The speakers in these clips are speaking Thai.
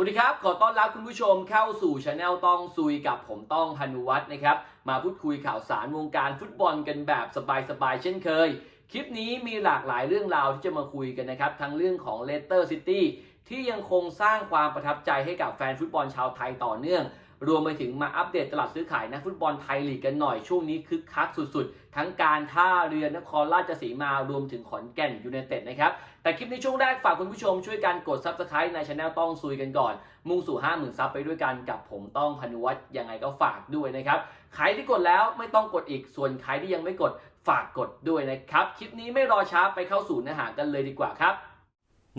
สวัสดีครับ ขอต้อนรับคุณผู้ชมเข้าสู่ช anel ต้องซุยกับผมต้องพานุวัฒน์นะครับ มาพูดคุยข่าวสารวงการฟุตบอลกันแบบสบายๆเช่นเคย คลิปนี้มีหลากหลายเรื่องราวที่จะมาคุยกันนะครับ ทั้งเรื่องของเลสเตอร์ซิตี้ที่ยังคงสร้างความประทับใจให้กับแฟนฟุตบอลชาวไทยต่อเนื่อง รวมไปถึงมาอัปเดตตลาดซื้อขายนักฟุตบอลไทยลีกกันหน่อยช่วงนี้คึกคักสุดๆ ทั้งการท่าเรือนครราชสีมารวมถึงขอนแก่นยูไนเต็ดนะครับ แต่คลิปในช่วงแรกฝากคุณผู้ชมช่วยกันกด Subscribe ในช anel ต้องซุยกันก่อน มุ่งสู่ 50,000ซับไปด้วยกันกับผมต้องพนุวัฒน์ยังไงก็ฝากด้วยนะครับใครที่กดแล้วไม่ต้องกดอีกส่วนใครที่ยังไม่กดฝากกดด้วยนะครับคลิปนี้ไม่รอช้าไปเข้าสู่เนื้อหากันเลยดีกว่าครับ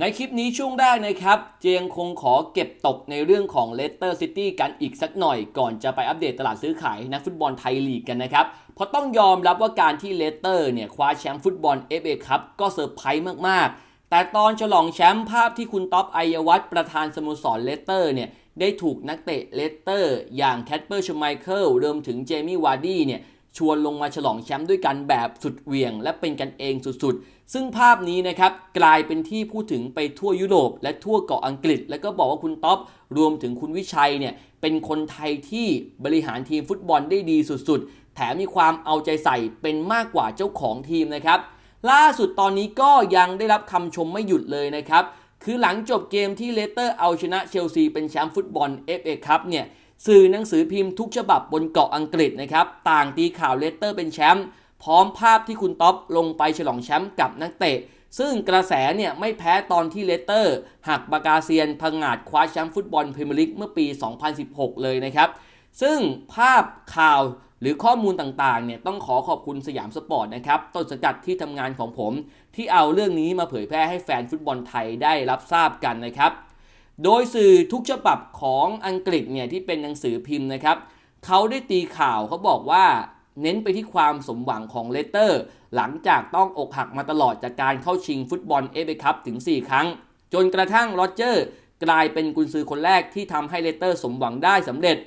ในคลิปนี้ช่วงแรกนะครับ เจยงคงขอเก็บตกในเรื่องของเลสเตอร์ซิตี้กันอีกสักหน่อย ก่อนจะไปอัปเดตตลาดซื้อขายนักฟุตบอลไทยลีกกันนะครับ เพราะต้องยอมรับว่าการที่เลสเตอร์เนี่ยคว้าแชมป์ฟุตบอล FA ครับก็เซอร์ไพรส์มาก ๆ แต่ตอนฉลองแชมป์ภาพที่คุณท็อปไอยวัฒประธานสโมสรเลสเตอร์เนี่ยได้ถูกนักเตะเลสเตอร์ อย่างแคทเปอร์ชไมเคิลรวมถึงเจมี่วาร์ดี้เนี่ยชวนลงมาฉลองแชมป์ด้วยกันแบบสุดเหวี่ยง และเป็นกันเองสุดๆ ซึ่งภาพนี้นะครับกลายเป็นที่พูดถึงไปทั่วยุโรป และทั่วเกาะอังกฤษ แล้วก็บอกว่าคุณท็อปรวมถึงคุณวิชัยเนี่ยเป็นคนไทยที่บริหารทีมฟุตบอลได้ดีสุดๆ แถมมีความเอาใจใส่เป็นมากกว่าเจ้าของทีมนะครับล่าสุดตอนนี้ก็ยังได้รับคำชมไม่หยุดเลยนะครับ คือหลังจบเกมที่เลสเตอร์เอาชนะเชลซีเป็นแชมป์ฟุตบอล FA ครับเนี่ยสื่อหนังสือพิมพ์ทุกฉบับบนเกาะอังกฤษนะครับต่างตีข่าวเลสเตอร์เป็นแชมป์ พร้อมภาพที่คุณท็อปลงไปฉลองแชมป์กับนักเตะ ซึ่งกระแสเนี่ยไม่แพ้ตอนที่เลสเตอร์ หักบากาเซียนพังงาดคว้าแชมป์ฟุตบอลพรีเมียร์ลีกเมื่อปี 2016 เลยนะครับ ซึ่งภาพข่าวหรือข้อมูลต่างๆ เนี่ยต้องขอขอบคุณสยามสปอร์ตนะครับต้นสังกัดที่ทำงานของผม ที่เอาเรื่องนี้มาเผยแพร่ให้แฟนฟุตบอลไทยได้รับทราบกันนะครับ โดยสื่อทุกฉบับของอังกฤษเนี่ยที่เป็นหนังสือพิมพ์นะครับเขาได้ตีข่าวเขาบอกว่า เน้นไปที่ความสมหวังของเลสเตอร์ หลังจากต้องอกหักมาตลอดจากการเข้าชิงฟุตบอลเอฟเอคัพถึง 4 ครั้ง จนกระทั่งโรเจอร์กลายเป็นกุนซือคนแรกที่ทำให้เลสเตอร์สมหวังได้สำเร็จ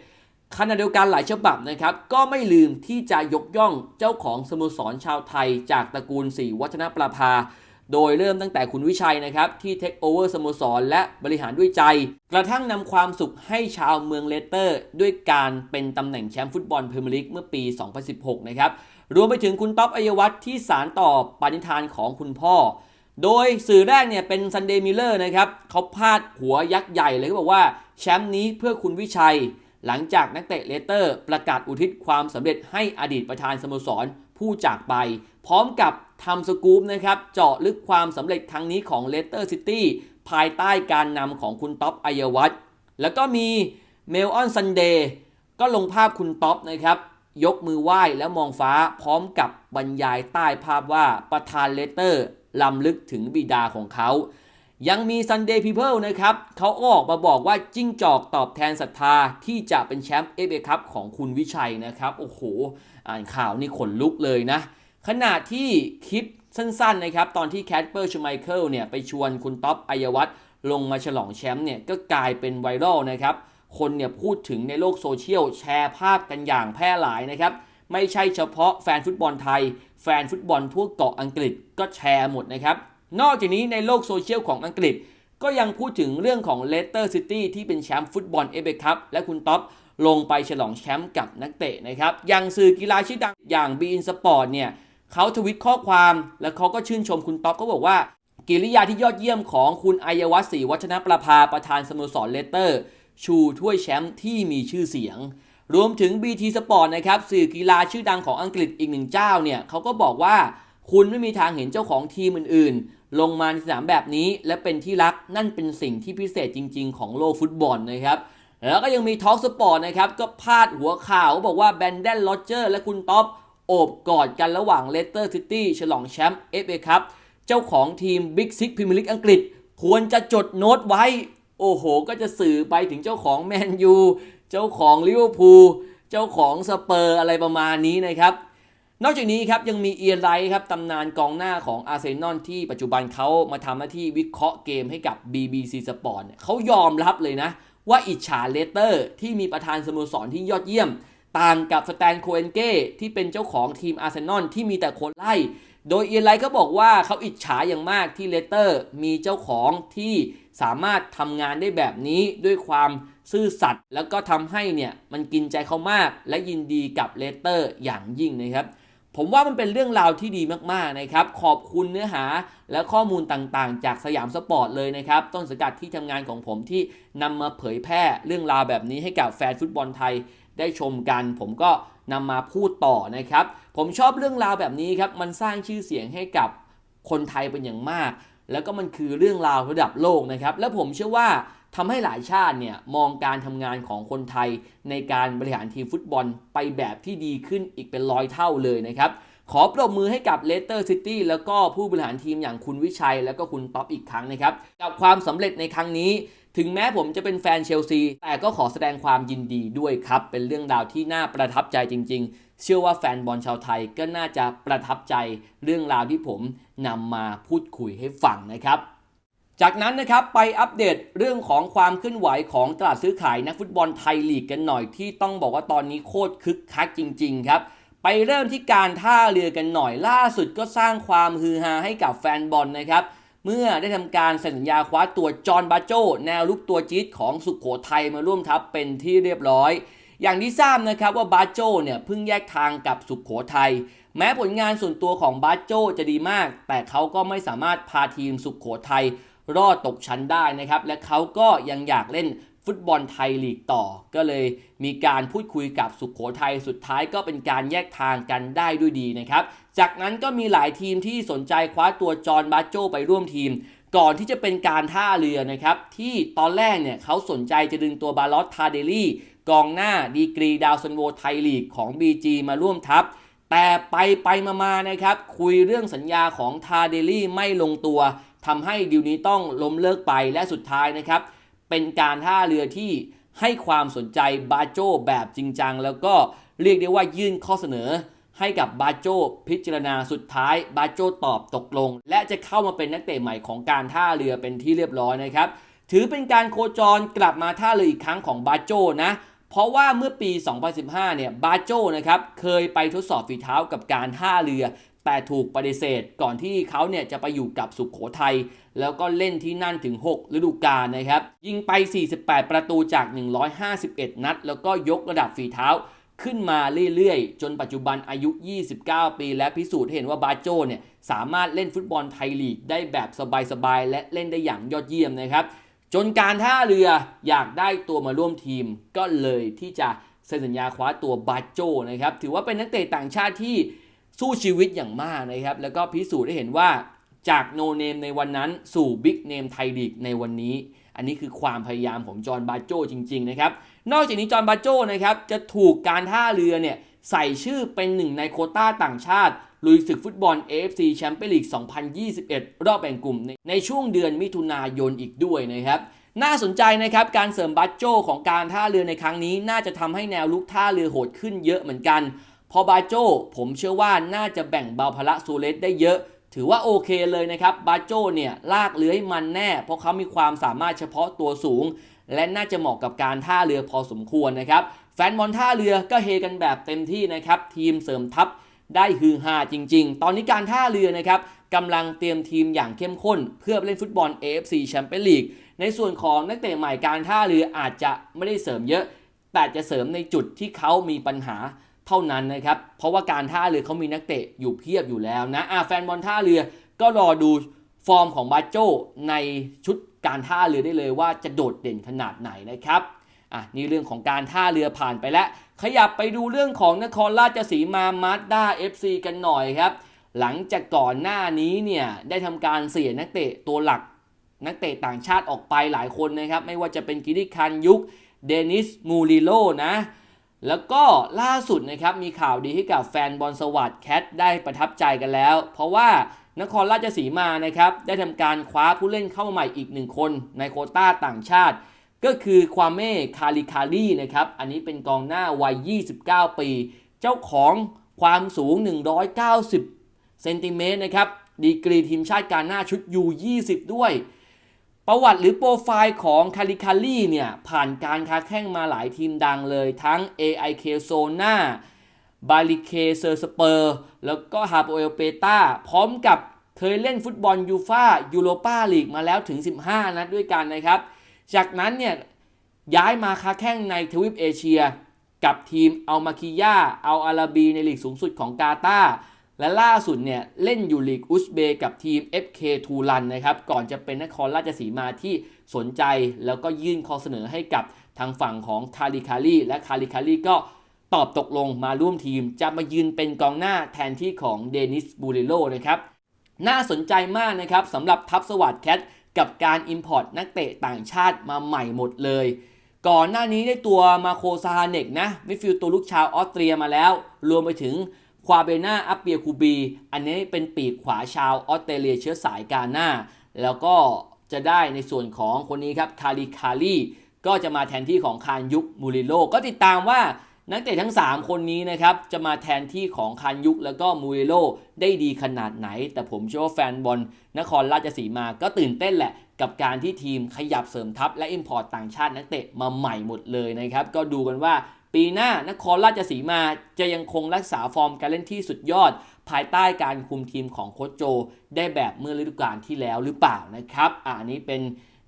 ขณะเดียวกันหลายฉบับนะครับ ก็ไม่ลืมที่จะยกย่องเจ้าของสโมสรชาวไทย จากตระกูลสีวัฒนประภา โดยเริ่มตั้งแต่คุณวิชัยนะครับที่เทคโอเวอร์สโมสรและบริหารด้วยใจ กระทั่งนำความสุขให้ชาวเมืองเลสเตอร์ ด้วยการเป็นตำแหน่งแชมป์ฟุตบอลพรีเมียร์ลีกเมื่อปี 2016 นะครับ รวมไปถึงคุณต๊อบอัยวัฒน์ที่สารต่อปณิธานของคุณพ่อ โดยสื่อแรกเนี่ยเป็นซันเดย์มิลเลอร์นะครับเขาพาดหัวยักษ์ใหญ่เลยเขาบอกว่าแชมป์นี้เพื่อคุณวิชัย หลังจากนักเตะเลสเตอร์ ประกาศอุทิศความสำเร็จให้อดีตประธานสโมสรผู้จากไป พร้อมกับ ทำสกู๊ปนะครับ เจาะลึกความสำเร็จครั้งนี้ของเลสเตอร์ซิตี้ภายใต้การนำของคุณท็อปอัยวัฒน์แล้วก็มีเมลออนซันเดย์ก็ลงภาพคุณท็อปนะครับ ยกมือไหว้แล้วมองฟ้าพร้อมกับบรรยายใต้ภาพว่าประธานเลสเตอร์ลำลึกถึงบิดาของเขา ยังมี Sunday People นะครับ เขาออกมาบอกว่าจิ้งจอกตอบแทนศรัทธาที่จะเป็นแชมป์เอฟเอคัพของคุณวิชัยนะครับ โอ้โห อ่านข่าวนี่ขนลุกเลยนะ ขณะที่คลิปสั้นๆนะครับตอนที่แคทเปอร์ชูไมเคิลเนี่ยไปชวนคุณท็อปอัยวัฒน์ลงมาฉลองแชมป์เนี่ยก็กลายเป็นไวรัลนะครับคนเนี่ยพูดถึงในโลกโซเชียลแชร์ภาพกันอย่างแพร่หลายนะครับไม่ใช่เฉพาะแฟนฟุตบอลไทย แฟนฟุตบอลทั่วเกาะอังกฤษก็แชร์หมดนะครับนอกจากนี้ในโลกโซเชียลของอังกฤษ ก็ยังพูดถึงเรื่องของเลสเตอร์ซิตี้ที่เป็นแชมป์ฟุตบอลเอฟเอคัพและคุณท็อปลงไปฉลองแชมป์กับนักเตะนะครับอย่างสื่อกีฬาชื่อดังอย่าง b ีอินสปอร์ตเนี่ย เขาทวิตข้อความแล้วเขาก็ชื่นชมคุณท็อปเขาบอกว่า กิริยาที่ยอดเยี่ยมของคุณอายวัฒน์ศรีวัฒนประภาประธานสโมสรเลสเตอร์ ชูถ้วยแชมป์ที่มีชื่อเสียง รวมถึง BT Sport นะครับสื่อกีฬาชื่อดังของอังกฤษอีกหนึ่งเจ้าเนี่ยเขาก็บอกว่าคุณไม่มีทางเห็นเจ้าของทีมอื่นๆ ลงมาในสนามแบบนี้ และเป็นที่รักนั่นเป็นสิ่งที่พิเศษจริง ๆ ของโลกฟุตบอลนะครับ แล้วก็ยังมีทอ l k สปอร์ตนะครับ ก็พาดหัวข่าวบอกว่าแบนเดนโรเจอร์และคุณท็อป อบกอดกันระหว่างเลสเตอร์ซิตี้ฉลองแชมป์ FA ครับเจ้าของทีม Big Six Premier League อังกฤษ ควรจะจดโน้ตไว้ โอ้โห ก็จะสื่อไปถึงเจ้าของแมนยูเจ้าของลิเวอร์พูลเจ้าของสเปอร์อะไรประมาณนี้นะครับนอกจากนี้ครับยังมีเอียนไลท์ครับตำนานกองหน้าของอาร์เซนอลที่ปัจจุบันเขามาทำหน้าที่วิเคราะห์เกมให้กับ BBC Sport เนี่ยเขายอมรับเลยนะ ว่าอิจฉาเลสเตอร์ที่มีประธานสโมสรที่ยอดเยี่ยม ต่างกับสแตนโคเอนเก้ที่เป็นเจ้าของทีมอาร์เซนอลที่มีแต่คนไล่ โดยเอียนไลท์เขาบอกว่าเขาอิจฉาอย่างมากที่เลสเตอร์มีเจ้าของที่สามารถทำงานได้แบบนี้ด้วยความซื่อสัตย์แล้วก็ทำให้เนี่ยมันกินใจเขามากและยินดีกับเลสเตอร์อย่างยิ่งนะครับผมว่ามันเป็นเรื่องราวที่ดีมากๆนะครับ ขอบคุณเนื้อหาและข้อมูลต่างๆ จากสยามสปอร์ตเลยนะครับ ต้นสังกัดที่ทำงานของผมที่นำมาเผยแพร่เรื่องราวแบบนี้ให้กับแฟนฟุตบอลไทย ได้ชมกัน ผมก็นำมาพูดต่อนะครับ ผมชอบเรื่องราวแบบนี้ครับ มันสร้างชื่อเสียงให้กับคนไทยเป็นอย่างมาก แล้วก็มันคือเรื่องราวระดับโลกนะครับ และผมเชื่อว่าทำให้หลายชาติเนี่ยมองการทำงานของคนไทย ในการบริหารทีมฟุตบอลไปแบบที่ดีขึ้นอีกเป็นร้อยเท่าเลยนะครับขอปรบมือให้กับเลสเตอร์ซิตี้แล้วก็ผู้บริหารทีมอย่างคุณวิชัย แล้วก็คุณท็อปอีกครั้งนะครับ กับความสำเร็จในครั้งนี้ ถึงแม้ผมจะเป็นแฟนเชลซี แต่ก็ขอแสดงความยินดีด้วยครับ เป็นเรื่องราวที่น่าประทับใจจริง ๆ เชื่อว่าแฟนบอลชาวไทยก็น่าจะประทับใจเรื่องราวที่ผมนำมาพูดคุยให้ฟังนะครับ จากนั้นนะครับไปอัปเดตเรื่องของความเคลื่อนไหวของตลาดซื้อขายนักฟุตบอลไทยลีกกันหน่อยที่ต้องบอกว่าตอนนี้โคตรคึกคักจริง ๆ ครับไปเริ่มที่การท่าเรือกันหน่อยล่าสุดก็สร้างความฮือฮาให้กับแฟนบอลนะครับ เมื่อได้ทำการเซ็นสัญญาคว้าตัวจอห์นบาโจแนวลุกตัวจี๊ดของสุขโขทัยมาร่วมทัพเป็นที่เรียบร้อย อย่างที่ทราบนะครับว่าบาโจเนี่ยเพิ่งแยกทางกับสุขโขทัยแม้ผลงานส่วนตัวของบาโจจะดีมาก แต่เขาก็ไม่สามารถพาทีมสุขโขทัยรอดตกชั้นได้นะครับ และเขาก็ยังอยากเล่น ฟุตบอลไทยลีกต่อ ก็เลยมีการพูดคุยกับสุขโขทัยสุดท้ายก็เป็นการแยกทางกันได้ด้วยดีนะครับ จากนั้นก็มีหลายทีมที่สนใจคว้าตัวจอห์นบาโจไปร่วมทีม ก่อนที่จะเป็นการท่าเรือนะครับ ที่ตอนแรกเนี่ยเขาสนใจจะดึงตัวบาลอตทาเดลี่กองหน้าดีกรีดาวซันโวไทยลีกของ BG มาร่วมทัพแต่ไปไปมาๆนะครับ คุยเรื่องสัญญาของทาเดลี่ไม่ลงตัวทำให้ดิวนี้ต้องล้มเลิกไปและสุดท้ายนะครับ เป็นการท่าเรือที่ให้ความสนใจบาโจแบบจริงจัง แล้วก็เรียกได้ว่ายื่นข้อเสนอให้กับบาโจพิจารณาสุดท้ายบาโจตอบตกลง และจะเข้ามาเป็นนักเตะใหม่ของการท่าเรือเป็นที่เรียบร้อยนะครับ ถือเป็นการโคจรกลับมาท่าเรืออีกครั้งของบาโจนะ เพราะว่าเมื่อปี 2015 เนี่ย บาโจนะครับ เคยไปทดสอบฝีเท้ากับการท่าเรือ แต่ถูกปฏิเสธก่อนที่เขาเนี่ยจะไปอยู่กับสุขโขทัย แล้วก็เล่นที่นั่นถึง 6 ฤดูกาลนะครับ ยิงไป 48 ประตูจาก 151 นัด แล้วก็ยกระดับฝีเท้าขึ้นมาเรื่อยๆ จนปัจจุบันอายุ 29 ปี และพิสูจน์เห็นว่าบาโจเนี่ยสามารถเล่นฟุตบอลไทยลีกได้แบบสบายๆ และเล่นได้อย่างยอดเยี่ยมนะครับ จนการท่าเรืออยากได้ตัวมาร่วมทีม ก็เลยที่จะเซ็นสัญญาคว้าตัวบาโจนะครับ ถือว่าเป็นนักเตะต่างชาติที่สู้ชีวิตอย่างมากนะครับ แล้วก็พิสูจน์ได้เห็นว่าจากโนเนมในวันนั้นสู่บิ๊กเนมไทยลีกในวันนี้ อันนี้คือความพยายามของจอห์นบาโจจริง ๆ นะครับ นอกจากนี้จอห์นบาโจนะครับจะถูกการท่าเรือเนี่ยใส่ชื่อเป็นหนึ่งในโคต้าต่างชาติ ลุยศึกฟุตบอล AFC แชมเปี้ยนลีก 2021 รอบแบ่งกลุ่มในในช่วงเดือนมิถุนายนอีกด้วยนะครับ น่าสนใจนะครับ การเสริมบัตโจของการท่าเรือในครั้งนี้ น่าจะทำให้แนวลุกท่าเรือโหดขึ้นเยอะเหมือนกัน พอบาโจผมเชื่อว่าน่าจะแบ่งเบาภาระซูเลสได้เยอะ ถือว่าโอเคเลยนะครับบาโจเนี่ยลากเลื้อยมันแน่ เพราะเขามีความสามารถเฉพาะตัวสูง และน่าจะเหมาะกับการท่าเรือพอสมควรนะครับ แฟนบอลท่าเรือก็เฮกันแบบเต็มที่นะครับทีมเสริมทัพ ได้ฮือฮาจริง ๆ ตอนนี้การท่าเรือนะครับกำลังเตรียมทีมอย่างเข้มข้น เพื่อเล่นฟุตบอล AFC แชมเปี้ยนลีกในส่วนของนักเตะใหม่การท่าเรืออาจจะไม่ได้เสริมเยอะ แต่จะเสริมในจุดที่เขามีปัญหาเท่านั้นนะครับ เพราะว่าการท่าเรือเขามีนักเตะอยู่เพียบอยู่แล้วนะอะแฟนบอลท่าเรือก็รอดูฟอร์มของบาโจในชุดการท่าเรือได้เลยว่าจะโดดเด่นขนาดไหนนะครับ อะนี่เรื่องของการท่าเรือผ่านไปแล้ว ขยับไปดูเรื่องของนครราชสีมามาสด้า FC กันหน่อยครับ หลังจากก่อนหน้านี้เนี่ยได้ทำการเสียนักเตะตัวหลัก นักเตะต่างชาติออกไปหลายคนนะครับ ไม่ว่าจะเป็นกิริคันยุคเดนิสมูริโลนะแล้วก็ล่าสุดนะครับมีข่าวดีให้กับแฟนบอลสวัสดแคทได้ประทับใจกันแล้ว เพราะว่านครราชสีมานะครับได้ทำการคว้าผู้เล่นเข้ามาใหม่อีกหนึ่งคนในโคต้าต่างชาติ ก็คือความเม่คาริคารีนะครับ อันนี้เป็นกองหน้าวัย 29 ปี เจ้าของความสูง 190 เซนติเมตรนะครับ ดีกรีทีมชาติการหน้าชุดยู20 ด้วย ประวัติหรือโปรไฟล์ของคาริคารีเนี่ย ผ่านการค้าแข่งมาหลายทีมดังเลยทั้ง AIK Zona บาลิเคเซอร์สเปอร์ แล้วก็ฮาโปเอลเปตาพร้อมกับเคยเล่นฟุตบอลยูฟายูโรปาลีกมาแล้วถึง 15 นัดด้วยกันนะครับ จากนั้นเนี่ยย้ายมาค้าแข้งในทวีปเอเชีย กับทีมอัลมาคิยาเอัลอาราบีในลีกสูงสุดของกาตาและล่าสุดเนี่ยเล่นอยู่ลีกอุซเบกับทีม FK ทูรันนะครับก่อนจะเป็นนครราชสีมาที่สนใจแล้วก็ยื่นข้อเสนอให้กับทางฝั่งของคาริคารีและคาริคารีก็ตอบตกลงมาร่วมทีมจะมายืนเป็นกองหน้าแทนที่ของเดนิสบูริโลนะครับน่าสนใจมากนะครับสำหรับทัพสวัสดแคท กับการ Import นักเตะต่างชาติมาใหม่หมดเลย ก่อนหน้านี้ได้ตัวมาโคซาฮาเนกนะมิฟิลตัวลูกชาวออสเตรียมาแล้ว รวมไปถึงควาเบนาอัปเปียคูบี อันนี้เป็นปีกขวาชาวออสเตรเลียเชื้อสายกาหน้า แล้วก็จะได้ในส่วนของคนนี้ครับคาริคารีก็จะมาแทนที่ของคารยุกมูริโลก็ติดตามว่า นักเตะทั้ง 3 คนนี้นะครับจะมาแทนที่ของคารยุกแล้วก็มูเรโลได้ดีขนาดไหน แต่ผมเชื่อว่าแฟนบอลนครราชสีมาก็ตื่นเต้นแหละกับการที่ทีมขยับเสริมทัพและ Import ต่างชาตินักเตะมาใหม่หมดเลยนะครับ ก็ดูกันว่าปีหน้านครราชสีมาจะยังคงรักษาฟอร์มการเล่นที่สุดยอด ภายใต้การคุมทีมของโค้ชโจ ได้แบบเมื่อฤดูกาลที่แล้วหรือเปล่านะครับอะอันนี้เป็น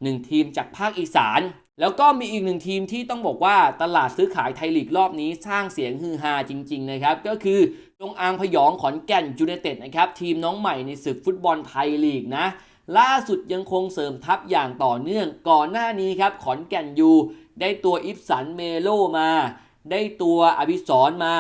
หนึ่งทีมจากภาคอีสาน แล้วก็มีอีกหนึ่งทีมที่ต้องบอกว่าตลาดซื้อขายไทยลีกรอบนี้สร้างเสียงฮือฮาจริง ๆ นะครับ ก็คือจงอางพยองขอนแก่นยูไนเต็ดนะครับ ทีมน้องใหม่ในศึกฟุตบอลไทยลีกนะล่าสุดยังคงเสริมทัพอย่างต่อเนื่องก่อนหน้านี้ครับ ขอนแก่นยูได้ตัวอิฟสันเมโลมา ได้ตัวอภิสรมา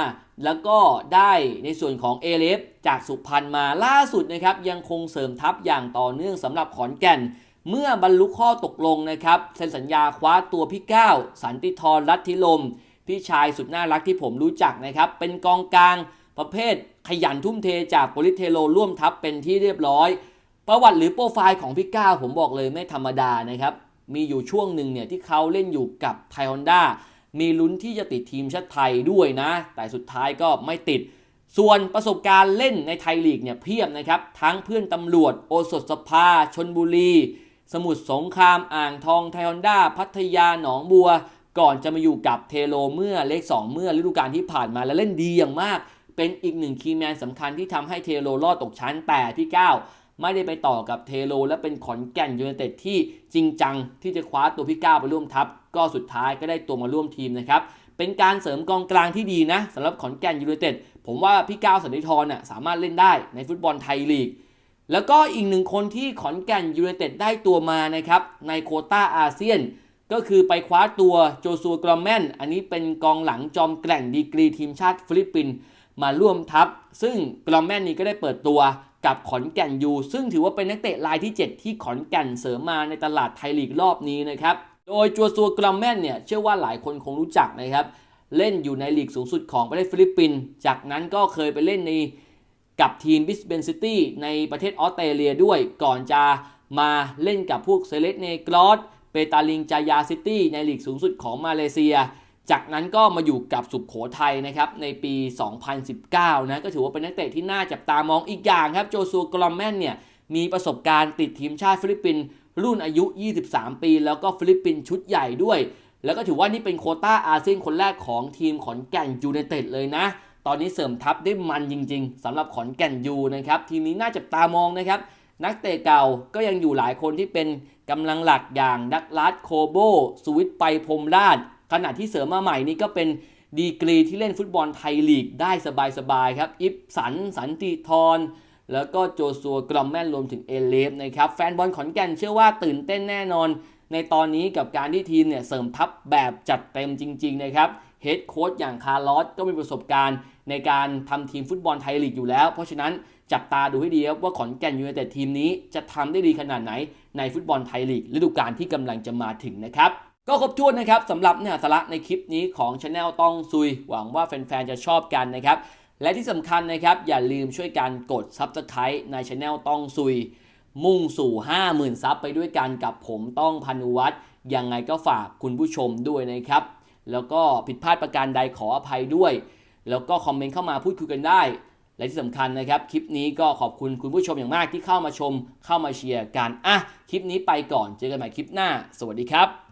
แล้วก็ได้ในส่วนของเอเลฟจากสุพรรณมาล่าสุดนะครับยังคงเสริมทัพอย่างต่อเนื่องสำหรับขอนแก่น เมื่อบรรลุข้อตกลงนะครับเซ็นสัญญาคว้าตัวพี่ก้าวสันติธรรัตทิลม พี่ชายสุดน่ารักที่ผมรู้จักนะครับ เป็นกองกลางประเภทขยันทุ่มเทจากโปลิเทโลร่วมทัพเป็นที่เรียบร้อย ประวัติหรือโปรไฟล์ของพี่ก้าวผมบอกเลยไม่ธรรมดานะครับ มีอยู่ช่วงหนึ่งเนี่ยที่เขาเล่นอยู่กับไทฮอนด้ามีลุ้นที่จะติดทีมชาติไทยด้วยนะ แต่สุดท้ายก็ไม่ติด ส่วนประสบการณ์เล่นในไทยลีกเนี่ยเพียบนะครับ ทั้งเพื่อนตำรวจโอสถสภาชนบุรี สมุทรสงครามอ่างทองไทฮอนด้าพัทยาหนองบัว ก่อนจะมาอยู่กับเทโลเมื่อเลข 2 เมื่อฤดูกาลที่ผ่านมาและเล่นดีอย่างมาก เป็นอีกหนึ่งคีย์แมนสำคัญที่ทำให้เทโลรอดตกชั้นแต่พี่ก้าวไม่ได้ไปต่อกับเทโล และเป็นขอนแก่นยูไนเต็ดที่จริงจังที่จะคว้าตัวพี่ก้าวไปร่วมทัพ ก็สุดท้ายก็ได้ตัวมาร่วมทีมนะครับเป็นการเสริมกองกลางที่ดีนะสำหรับขอนแก่นยูไนเต็ดผมว่าพี่ก้าวสันติธรน่ะสามารถเล่นได้ในฟุตบอลไทยลีก แล้วก็อีกหนึ่งคนที่ขอนแก่นยูไนเต็ดได้ตัวมานะครับ ในโคต้าอาเซียน ก็คือไปคว้าตัวโจซัวกรอมแมน อันนี้เป็นกองหลังจอมแกร่งดีกรีทีมชาติฟิลิปปินส์มาร่วมทัพ ซึ่งกรอมแมนนี้ก็ได้เปิดตัวกับขอนแก่นยู ซึ่งถือว่าเป็นนักเตะรายที่ 7 ที่ขอนแก่นเสริมมาในตลาดไทยลีกรอบนี้นะครับ โดยจัวซัวกรอมแมนเนี่ยเชื่อว่าหลายคนคงรู้จักนะครับ เล่นอยู่ในลีกสูงสุดของประเทศฟิลิปปินส์ จากนั้นก็เคยไปเล่นใน กับทีมบิสเบนซิตี้ในประเทศออสเตรเลียด้วยก่อนจะมาเล่นกับพวกเซเลสเนกรอสเปตาลิงจายาซิตี้ในลีกสูงสุดของมาเลเซีย จากนั้นก็มาอยู่กับสุขโขทัยนะครับในปี 2019 นะก็ถือว่าเป็นนักเตะที่น่าจับตามองอีกอย่างครับโจซัวกรอมแมนเนี่ยมีประสบการณ์ติดทีมชาติฟิลิปปินส์รุ่นอายุ 23 ปี แล้วก็ฟิลิปปินส์ชุดใหญ่ด้วย แล้วก็ถือว่านี่เป็นโคต้าอาเซียนคนแรกของทีมขอนแก่นยูไนเต็ดเลยนะ ตอนนี้เสริมทัพได้มันจริง ๆสำหรับขอนแก่นยูนะครับทีมนี้น่าจับตามองนะครับ นักเตะเก่าก็ยังอยู่หลายคนที่เป็นกำลังหลักอย่างดักลาสโคโบสวิตไปพรมราชขณะที่เสริมมาใหม่นี่ก็เป็นดีกรีที่เล่นฟุตบอลไทยลีกได้สบายๆครับอิฟสันสันติธรแล้วก็โจซัวกรอมแมนรวมถึงเอเลฟนะครับแฟนบอลขอนแก่นเชื่อว่าตื่นเต้นแน่นอน ในตอนนี้กับการที่ทีมเนี่ยเสริมทัพแบบจัดเต็มจริง ๆ นะครับเฮดโค้ชอย่างคาร์ลอสก็มีประสบการณ์ ในการทำทีมฟุตบอลไทยลีกอยู่แล้ว เพราะฉะนั้นจับตาดูให้ดีครับว่าขอนแก่นยูไนเต็ดทีมนี้จะทำได้ดีขนาดไหนในฟุตบอลไทยลีกฤดูกาลที่กำลังจะมาถึงนะครับก็ครบถ้วนนะครับสำหรับเนื้อสาระในคลิปนี้ของช anel ต้องซุย หวังว่าแฟนๆจะชอบกันนะครับ และที่สำคัญนะครับอย่าลืมช่วยกันกด Subscribe ในช anel ต้องซุย มุ่งสู่ 50,000 ซับไปด้วยกันกับผมต้องพันุวัฒน์ยังไงก็ฝากคุณผู้ชมด้วยนะครับ แล้วก็ผิดพลาดประการใดขออภัยด้วย แล้วก็คอมเมนต์เข้ามาพูดคุยกันได้ และที่สำคัญนะครับ คลิปนี้ก็ขอบคุณคุณผู้ชมอย่างมากที่เข้ามาชม เข้ามาเชียร์กันอะคลิปนี้ไปก่อนเจอกันใหม่คลิปหน้า สวัสดีครับ